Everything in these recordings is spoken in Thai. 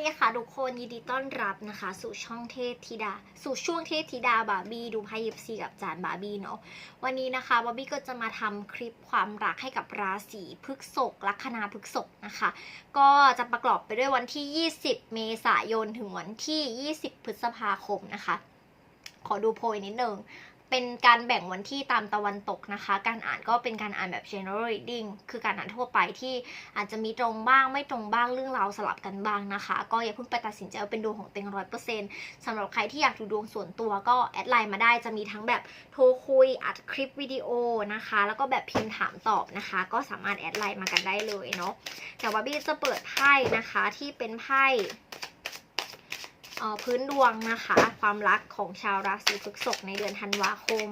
ดีค่ะทุกคนยินดีต้อนรับนะคะ สู่ช่องเทพธิดา สู่ช่วงเทพธิดาบาร์บี้ดูไพ่ยิปซีกับจานบาร์บี้เนาะวันนี้นะคะบาร์บี้ก็จะมาทำคลิปความรักให้กับราศีพฤกษภลัคนาพฤกษภนะคะ ก็จะประกอบไปด้วยวันที่ 20 เมษายนถึงวันที่ 20 พฤษภาคมนะคะ ขอดูโพยนิดนึง เป็นการแบ่งวันที่ตามตะวันตกนะคะ การอ่านก็เป็นการอ่านแบบ general reading คือการอ่านทั่วไปที่อาจจะมีตรงบ้างไม่ตรงบ้างเรื่องราวสลับกันบ้างนะคะ ก็อย่าเพิ่งไปตัดสินใจว่าเป็นดวงของเต็งร้อยเปอร์เซ็นต์สำหรับใครที่อยากดูดวงส่วนตัวก็แอดไลน์มาได้จะมีทั้งแบบโทรคุยอัดคลิปวิดีโอนะคะ แล้วก็แบบพิมพ์ถามตอบนะคะ ก็สามารถแอดไลน์มากันได้เลยเนาะแต่ว่าบี้จะเปิดไพ่นะคะที่เป็นไพ่ พื้นดวงนะคะ ความรักของชาวราศีพฤษภในเดือนธันวาคม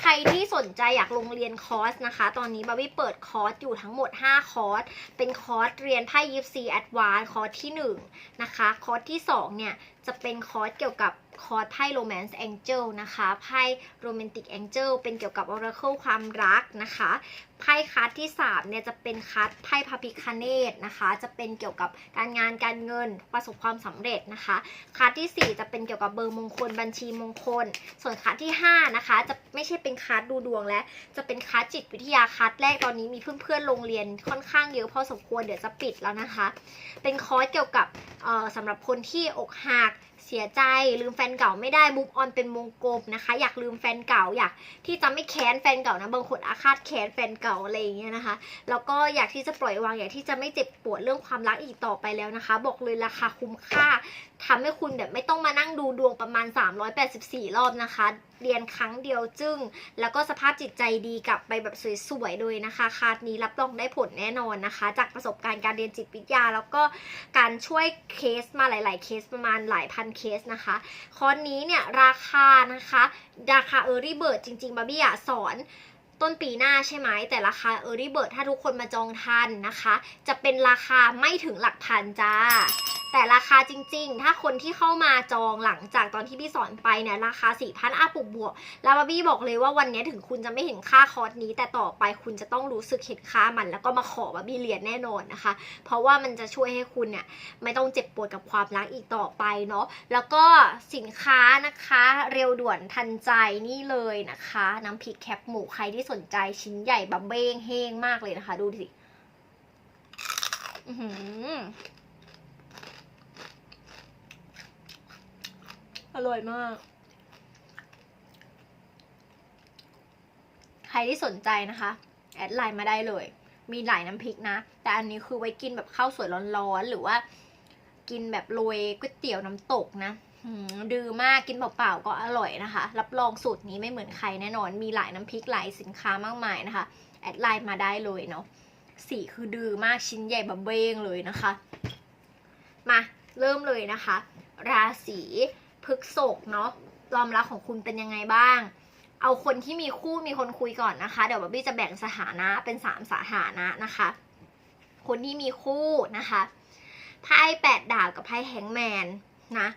ใครที่สนใจอยากลงเรียนคอร์สนะคะ ตอนนี้บาบี้เปิดคอร์สอยู่ทั้งหมด 5 คอร์ส เป็นคอร์สเรียนไพ่ยิปซีแอดวานคอร์สที่ 1 นะคะ คอร์สที่ 2 เนี่ย จะเป็นคอร์สเกี่ยวกับ คอร์สไพ่โรแมนต์แองเจิลนะคะไพ่โรแมนติกแองเจิลเป็นเกี่ยวกับออราเคิลความรักนะคะไพ่คัสที่3เนี่ยจะเป็นคัสไพ่พระพิคเนตนะคะ จะเป็นเกี่ยวกับการงานการเงินประสบความสำเร็จนะคะคัสที่ 4 จะเป็นเกี่ยวกับเบอร์มงคลบัญชีมงคล ส่วนคัสที่5นะคะจะไม่ใช่เป็นคัสดูดวงแล้ว จะเป็นคัสจิตวิทยาคัสแรกตอนนี้มีเพื่อนๆโรงเรียนค่อนข้างเยอะพอสมควรเดี๋ยวจะปิดแล้วนะคะ เป็นคอร์สเกี่ยวกับเอ่อสำหรับคนที่อกหัก เสียใจลืมแฟนเก่าไม่ได้มุกออนเป็นวงกลมนะคะ อยากลืมแฟนเก่าอยากที่จะไม่แค้นแฟนเก่านะบางคนอาฆาตแค้นแฟนเก่าอะไรอย่างเงี้ยนะคะแล้วก็อยากที่จะปล่อยวางอยากที่จะไม่เจ็บปวดเรื่องความรักอีกต่อไปแล้วนะคะ บอกเลยราคาคุ้มค่าทำให้คุณแบบไม่ต้องมานั่งดูดวงประมาณ 384 รอบนะคะ เรียนครั้งเดียวจึ้ง แล้วก็สภาพจิตใจดีกลับไปแบบสวยๆเลยนะคะ คาดนี้รับรองได้ผลแน่นอนนะคะ จากประสบการณ์การเรียนจิตวิทยา แล้วก็การช่วยเคสมาหลาย ๆ เคสประมาณหลายพันเคสนะคะ คอร์สนี้เนี่ยราคานะคะ ราคา Early Bird จริงๆบาบี้อะสอนต้นปีหน้าใช่ไหมแต่ราคา Early Bird ถ้าทุกคนมาจองทันนะคะ จะเป็นราคาไม่ถึงหลักพันจ้า แต่ราคาจริง ๆ ถ้าคนที่เข้ามาจองหลังจากตอนที่พี่สอนไปเนี่ยราคา4 0 0 0อัพบวกแล้วบี้บอกเลยว่าวันนี้ถึงคุณจะไม่เห็นค่าคอร์สนี้ แต่ต่อไปคุณจะต้องรู้สึกเห็นค่ามัน แล้วก็มาขอบาร์บี้เรียนแน่นอนนะคะ เพราะว่ามันจะช่วยให้คุณเนี่ยไม่ต้องเจ็บปวดกับความรักอีกต่อไปเนาะแล้วก็สินค้านะคะเร็วด่วนทันใจนี่เลยนะคะ น้ำพริกแคปหมูใครที่สนใจชิ้นใหญ่บะเบ้งเฮงมากเลยนะคะ ดูสิอือหือ อร่อยมาก ใครที่สนใจนะคะ แอดไลน์มาได้เลย มีหลายน้ำพริกนะ แต่อันนี้คือไว้กินแบบข้าวสวยร้อนๆ หรือว่า กินแบบโรยก๋วยเตี๋ยวน้ำตกนะดื้อมากกินเปล่าๆก็อร่อยนะคะ รับรองสูตรนี้ไม่เหมือนใครแน่นอน มีหลายน้ำพริกหลายสินค้ามากมายนะคะ แอดไลน์มาได้เลยเนาะสีคือดื้อมากชิ้นใหญ่บะเบ้งเลยนะคะ มาเริ่มเลยนะคะ ราศี พฤกษภเนาะความรักของคุณเป็นยังไงบ้าง เอาคนที่มีคู่มีคนคุยก่อนนะคะ เดี๋ยวบ๊อบบี้จะแบ่งสถานะเป็นสามสถานะนะคะ คนที่มีคู่นะคะไพ่แปดดาบกับไพ่แฮงแมนนะ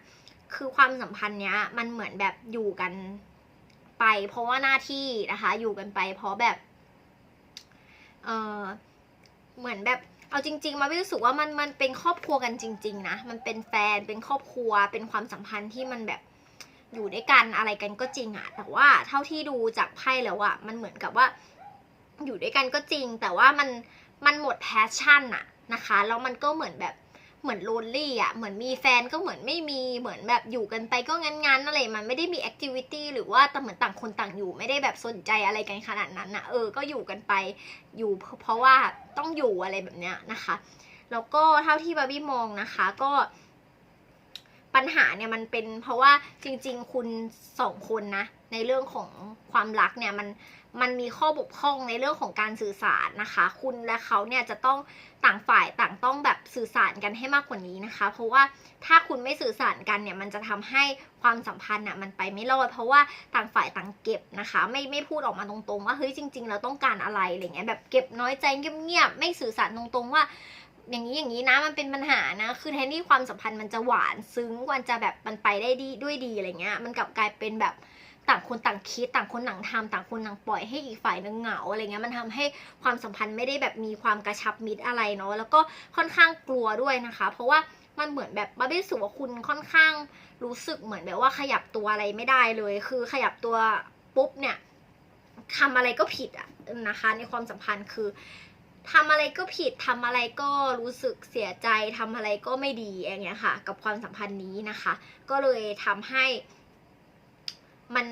คือความสัมพันธ์เนี้ยมันเหมือนแบบอยู่กันไป เพราะว่าหน้าที่นะคะ อยู่กันไป เพราะแบบ เออเหมือนแบบ เอาจริง ๆ มาไม่รู้สึกว่ามันมันเป็นครอบครัวกันจริง ๆ นะ มันเป็นแฟนเป็นครอบครัว เป็นความสัมพันธ์ที่มันแบบอยู่ด้วยกันอะไรกันก็จริงอะแต่ว่าเท่าที่ดูจากไพ่แล้วอะมันเหมือนกับว่า อยู่ด้วยกันก็จริง แต่ว่ามันมันหมดแพชชั่นอะนะคะ แล้วมันก็เหมือนแบบ เหมือนโลนลี่อะเหมือนมีแฟนก็เหมือนไม่มีเหมือนแบบอยู่กันไปก็งั้นๆอะไรมันไม่ได้มีแอคทิวิตี้หรือว่าแต่เหมือนต่างคนต่างอยู่ไม่ได้แบบสนใจอะไรกันขนาดนั้นนะเออก็อยู่กันไปอยู่เพราะเพราะว่าต้องอยู่อะไรแบบเนี้ยนะคะ แล้วก็เท่าที่บาร์บี้มองนะคะก็ปัญหาเนี่ยมันเป็นเพราะว่าจริง ๆ คุณสองคนนะในเรื่องของความรักเนี่ยมัน มันมีข้อบกพร่องในเรื่องของการสื่อสารนะคะ คุณและเขาเนี่ยจะต้องต่างฝ่ายต่างต้องแบบสื่อสารกันให้มากกว่านี้นะคะ เพราะว่าถ้าคุณไม่สื่อสารกันเนี่ยมันจะทำให้ความสัมพันธ์น่ะมันไปไม่รอดเพราะว่าต่างฝ่ายต่างเก็บนะคะ ไม่ไม่พูดออกมาตรงๆ ว่าเฮ้ยจริง ๆ เราต้องการอะไรอะไรเงี้ยแบบเก็บน้อยใจเงียบๆไม่สื่อสารตรงๆว่าอย่างนี้อย่างนี้นะมันเป็นปัญหานะ คือแทนที่ความสัมพันธ์มันจะหวานซึ้งมันจะแบบมันไปได้ดีด้วยดีอะไรเงี้ย มันกลับกลายเป็นแบบ ต่างคนต่างคิดต่างคนต่างทำต่างคนต่างปล่อยให้อีกฝ่ายหนึงเหงาอะไรเงี้ยมันทำให้ความสัมพันธ์ไม่ได้แบบมีความกระชับมิตรอะไรเนาะแล้วก็ค่อนข้างกลัวด้วยนะคะ เพราะว่ามันเหมือนแบบบาร์บี้รู้สึกว่าคุณค่อนข้างรู้สึกเหมือนแบบว่าขยับตัวอะไรไม่ได้เลย คือขยับตัวปุ๊บเนี่ยทำอะไรก็ผิดอะนะคะ ในความสัมพันธ์คือทำอะไรก็ผิดทำอะไรก็รู้สึกเสียใจทำอะไรก็ไม่ดีอย่างเงี้ยค่ะ กับความสัมพันธ์นี้นะคะ ก็เลยทำให้ มัน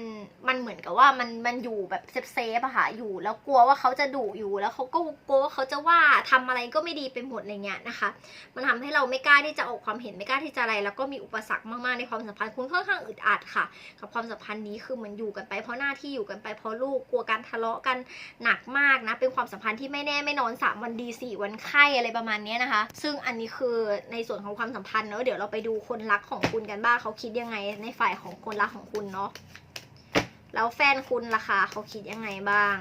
มันเหมือนกับว่ามันมันอยู่แบบเซฟเซฟอะค่ะอยู่ แล้วกลัวว่าเขาจะดุอยู่แล้วเขาก็กลัวว่าเขาจะว่าทำอะไรก็ไม่ดีไปหมดอะไรเงี้ยนะคะ มันทำให้เราไม่กล้าที่จะออกความเห็นไม่กล้าที่จะอะไร แล้วก็มีอุปสรรคมากๆในความสัมพันธ์คุณค่อนข้างอึดอัดค่ะ กับความสัมพันธ์นี้คือเหมือนอยู่กันไปเพราะหน้าที่อยู่กันไปเพราะลูกกลัวการทะเลาะกันหนักมากนะเป็นความสัมพันธ์ที่ไม่แน่ไม่นอนสามวันดีสี่วันไข้อะไรประมาณนี้นะคะ ซึ่งอันนี้คือในส่วนของความสัมพันธ์เนาะเดี๋ยวเราไปดูคนรักของคุณกันบ้างเขาคิดยังไงในฝ่ายของคนรักของคุณเนาะ แล้วแฟนคุณล่ะคะเขาคิดยังไงบ้าง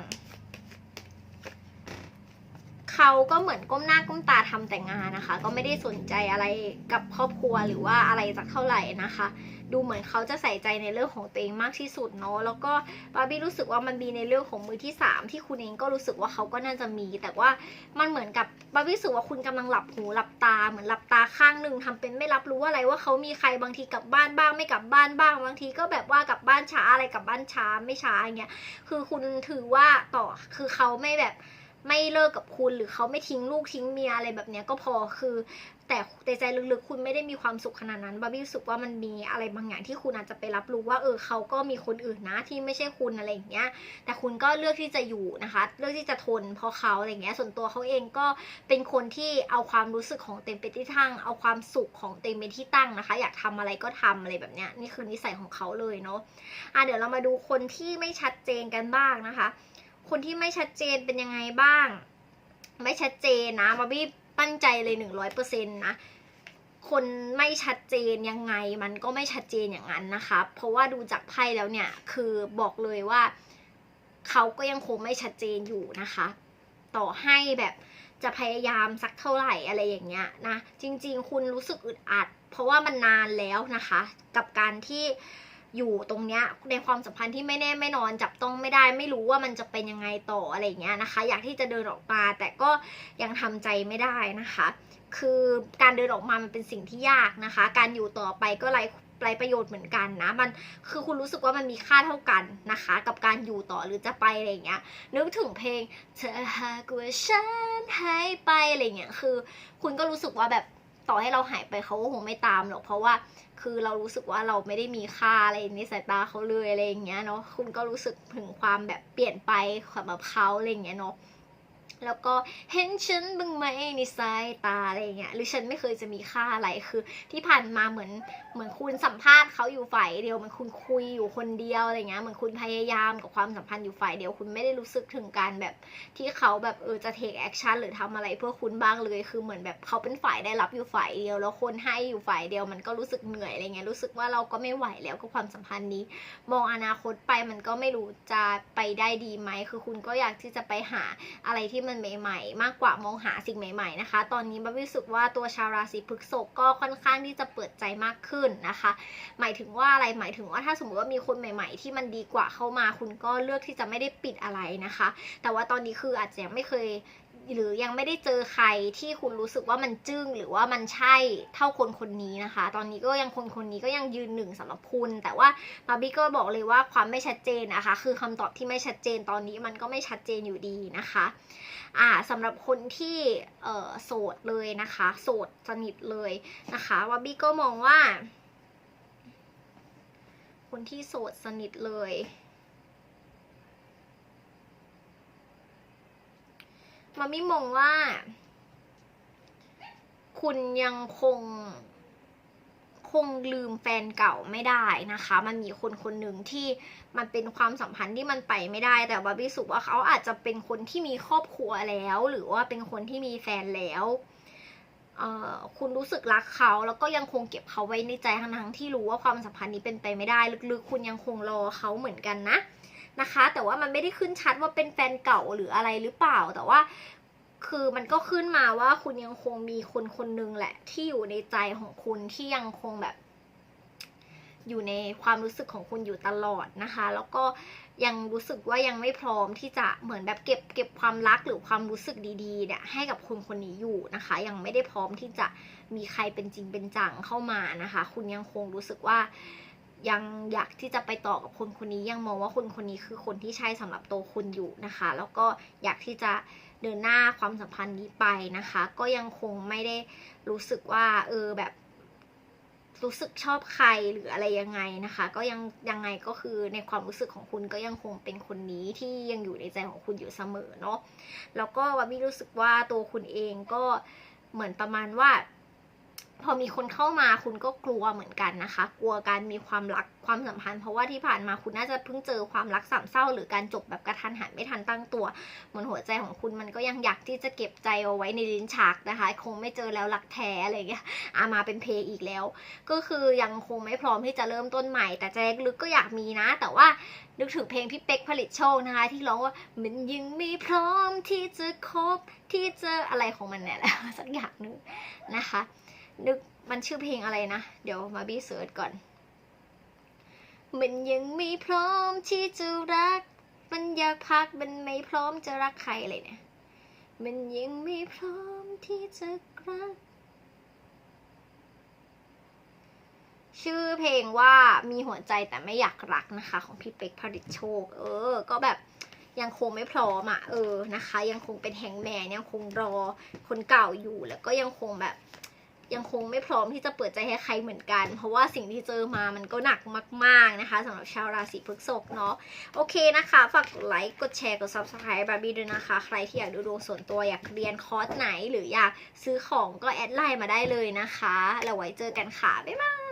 เขาก็เหมือนก้มหน้าก้มตาทำแต่งานนะคะ ก็ไม่ได้สนใจอะไรกับครอบครัวหรือว่าอะไรสักเท่าไหร่นะคะ ดูเหมือนเขาจะใส่ใจในเรื่องของตัวเองมากที่สุดเนาะแล้วก็บาร์บี้รู้สึกว่ามันมีในเรื่องของมือที่สามที่คุณเองก็รู้สึกว่าเขาก็น่าจะมี แต่ว่ามันเหมือนกับบาร์บี้รู้สึกว่าคุณกำลังหลับหูหลับตาเหมือนหลับตาข้างหนึ่งทำเป็นไม่รับรู้อะไรว่าเขามีใครบางทีกลับบ้านบ้าง ไม่กลับบ้านบ้างบางทีก็แบบว่ากลับบ้านช้าอะไรกลับบ้านช้าไม่ช้าอย่างเงี้ยคือคุณถือว่าต่อคือเขาไม่แบบ ไม่เลิกกับคุณหรือเขาไม่ทิ้งลูกทิ้งเมียอะไรแบบเนี้ยก็พอคือ แต่ใจลึกๆคุณไม่ได้มีความสุขขนาดนั้นบาร์บี้รู้สึกว่ามันมีอะไรบางอย่างที่คุณอาจจะไปรับรู้ว่าเออเขาก็มีคนอื่นนะที่ไม่ใช่คุณอะไรอย่างเงี้ยแต่คุณก็เลือกที่จะอยู่นะคะเลือกที่จะทนเพราะเขาอะไรเงี้ยส่วนตัวเขาเองก็เป็นคนที่เอาความรู้สึกของเต็มเป็นที่ตั้ง เอาความสุขของเต็มเป็นที่ตั้งนะคะ อยากทำอะไรก็ทำอะไรแบบเนี้ยนี่คือนิสัยของเขาเลยเนาะอะเดี๋ยวเรามาดูคนที่ไม่ชัดเจนกันบ้างนะคะ คนที่ไม่ชัดเจนเป็นยังไงบ้าง ไม่ชัดเจนนะบาร์บี้ปั้นใจเลยหนึ่งร้อยเปอร์เซ็นต์นะคนไม่ชัดเจนยังไงมันก็ไม่ชัดเจนอย่างนั้นนะคะเพราะว่าดูจากไพ่แล้วเนี่ยคือบอกเลยว่าเขาก็ยังคงไม่ชัดเจนอยู่นะคะ ต่อให้แบบจะพยายามสักเท่าไหร่อะไรอย่างเงี้ยนะจริง ๆ คุณรู้สึกอึดอัด เพราะว่ามันนานแล้วนะคะ กับการที่ อยู่ตรงเนี้ยในความสัมพันธ์ที่ไม่แน่ไม่นอนจับต้องไม่ได้ ไม่รู้ว่ามันจะเป็นยังไงต่ออะไรเงี้ยนะคะ อยากที่จะเดินออกมาแต่ก็ยังทำใจไม่ได้นะคะ คือการเดินออกมามันเป็นสิ่งที่ยากนะคะ การอยู่ต่อไปก็ไรไรประโยชน์เหมือนกันนะ มันคือคุณรู้สึกว่ามันมีค่าเท่ากันนะคะ กับการอยู่ต่อหรือจะไปอะไรเงี้ย นึกถึงเพลงเธอหากว่าฉันหายไปอะไรเงี้ยคือ คุณก็รู้สึกว่าแบบ ต่อให้เราหายไปเขาก็คงไม่ตามหรอกเพราะว่าคือเรารู้สึกว่าเราไม่ได้มีค่าอะไรในสายตาเขาเลยอะไรอย่างเงี้ยเนาะคุณก็รู้สึกถึงความแบบเปลี่ยนไปสำหรับเขาอะไรอย่างเงี้ยเนาะ แล้วก็เห็นฉันบ้างไหมในสายตาอะไรเงี้ยหรือฉันไม่เคยจะมีค่าอะไรคือ ที่ผ่านมาเหมือนเหมือนคุณสัมภาษณ์เขาอยู่ฝ่ายเดียวเหมือนคุณคุยอยู่คนเดียวอะไรเงี้ยเหมือนคุณพยายามกับความสัมพันธ์อยู่ฝ่ายเดียวคุณไม่ได้รู้สึกถึงการแบบที่เขาแบบเออจะเทคแอคชั่นหรือทำอะไรเพื่อคุณบ้างเลยคือเหมือนแบบเขาเป็นฝ่ายได้รับอยู่ฝ่ายเดียว แล้วคนให้อยู่ฝ่ายเดียวมันก็รู้สึกเหนื่อยอะไรเงี้ยรู้สึกว่าเราก็ไม่ไหวแล้วกับความสัมพันธ์นี้ มองอนาคตไปมันก็ไม่รู้จะไปได้ดีไหมคือคุณก็อยากที่จะไปหาอะไรที่มันใหม่ ๆ มากกว่ามองหาสิ่งใหม่ ๆ นะคะ ตอนนี้บับรู้สึกว่าตัวชาวราศีพฤษภก็ค่อนข้างที่จะเปิดใจมากขึ้นนะคะ หมายถึงว่าอะไรหมายถึงว่าถ้าสมมติว่ามีคนใหม่ ๆ ที่มันดีกว่าเข้ามา คุณก็เลือกที่จะไม่ได้ปิดอะไรนะคะ แต่ว่าตอนนี้คืออาจจะยังไม่เคย หรือยังไม่ได้เจอใครที่คุณรู้สึกว่ามันจึ้งหรือว่ามันใช่เท่าคนคนนี้นะคะ ตอนนี้ก็ยังคนคนนี้ก็ยังยืนหนึ่งสำหรับคุณ แต่ว่าบาร์บี้ก็บอกเลยว่าความไม่ชัดเจนนะคะ คือคำตอบที่ไม่ชัดเจนตอนนี้มันก็ไม่ชัดเจนอยู่ดีนะคะอ่าสำหรับคนที่เอ่อโสดเลยนะคะ โสดสนิทเลยนะคะบาร์บี้ก็มองว่า คนที่โสดสนิทเลย มามิมองว่า คุณยังคง คงลืมแฟนเก่าไม่ได้นะคะ มันมีคนคนหนึ่งที่มันเป็นความสัมพันธ์ที่มันไปไม่ได้ แต่บาร์บี้สุว่าเขาอาจจะเป็นคนที่มีครอบครัวแล้ว หรือว่าเป็นคนที่มีแฟนแล้วคุณรู้สึกรักเขาแล้วก็ยังคงเก็บเขาไว้ในใจทั้งๆที่รู้ว่าความสัมพันธ์นี้เป็นไปไม่ได้ ลึกๆ คุณยังคงรอเขาเหมือนกันนะ นะคะ แต่ว่ามันไม่ได้ขึ้นชัดว่าเป็นแฟนเก่าหรืออะไรหรือเปล่า แต่ว่าคือมันก็ขึ้นมาว่าคุณยังคงมีคนคนหนึ่งแหละ ที่อยู่ในใจของคุณที่ยังคงแบบ อยู่ในความรู้สึกของคุณอยู่ตลอดนะคะ แล้วก็ยังรู้สึกว่ายังไม่พร้อมที่จะเหมือนแบบเก็บเก็บความรักหรือความรู้สึกดีๆเนี่ยให้กับคนคนนี้อยู่นะคะ ยังไม่ได้พร้อมที่จะมีใครเป็นจริงเป็นจังเข้ามานะคะ คุณยังคงรู้สึกว่า ยังอยากที่จะไปต่อกับคนคนนี้ยังมองว่าคนคนนี้คือคนที่ใช่สำหรับตัวคุณอยู่นะคะ แล้วก็อยากที่จะเดินหน้าความสัมพันธ์นี้ไปนะคะ ก็ยังคงไม่ได้รู้สึกว่าเออแบบ รู้สึกชอบใครหรืออะไรยังไงนะคะ ก็ยังยังไงก็คือในความรู้สึกของคุณก็ยังคงเป็นคนนี้ที่ยังอยู่ในใจของคุณอยู่เสมอเนาะแล้วก็วามีรู้สึกว่าตัวคุณเองก็เหมือนประมาณว่า พอมีคนเข้ามาคุณก็กลัวเหมือนกันนะคะ กลัวการมีความรักความสัมพันธ์ เพราะว่าที่ผ่านมาคุณน่าจะเพิ่งเจอความรักสามเศร้า หรือการจบแบบกระทันหันไม่ทันตั้งตัว เหมือนหัวใจของคุณมันก็ยังอยากที่จะเก็บใจเอาไว้ในลิ้นชักนะคะ คงไม่เจอแล้วรักแท้อะไรอย่างเงี้ยอามาเป็นเพลงอีกแล้ว ก็คือยังคงไม่พร้อมที่จะเริ่มต้นใหม่ แต่ใจลึกก็อยากมีนะ แต่ว่านึกถึงเพลงพี่เป๊กผลิตโชคนะคะ ที่ร้องว่ามันยังไม่พร้อมที่จะคบที่จะอะไรของมันเนี่ยแหละสักอย่างหนึงนะคะ นึกมันชื่อเพลงอะไรนะ เดี๋ยวมาบี้เสิร์ชก่อน มันยังไม่พร้อมที่จะรัก มันอยากพักมันไม่พร้อมจะรักใครอะไรเนี่ย มันยังไม่พร้อมที่จะรัก ชื่อเพลงว่ามีหัวใจแต่ไม่อยากรักนะคะ ของพี่เป๊กผลิตโชค เออ ก็แบบยังคงไม่พร้อมอะเออนะคะ ยังคงเป็นแฮงแมนยังคงรอคนเก่าอยู่แล้วก็ยังคงแบบ ยังคงไม่พร้อมที่จะเปิดใจให้ใครเหมือนกัน เพราะว่าสิ่งที่เจอมามันก็หนักมาก ๆ นะคะสำหรับชาวราศีพฤษภเนาะโอเคนะคะ ฝากกดไลค์กดแชร์กด subscribe บาร์บี้ด้วยนะคะ ใครที่อยากดูดวงส่วนตัวอยากเรียนคอร์สไหน หรืออยากซื้อของก็แอดไลน์มาได้เลยนะคะ แล้วไว้เจอกันค่ะ บ๊ายบาย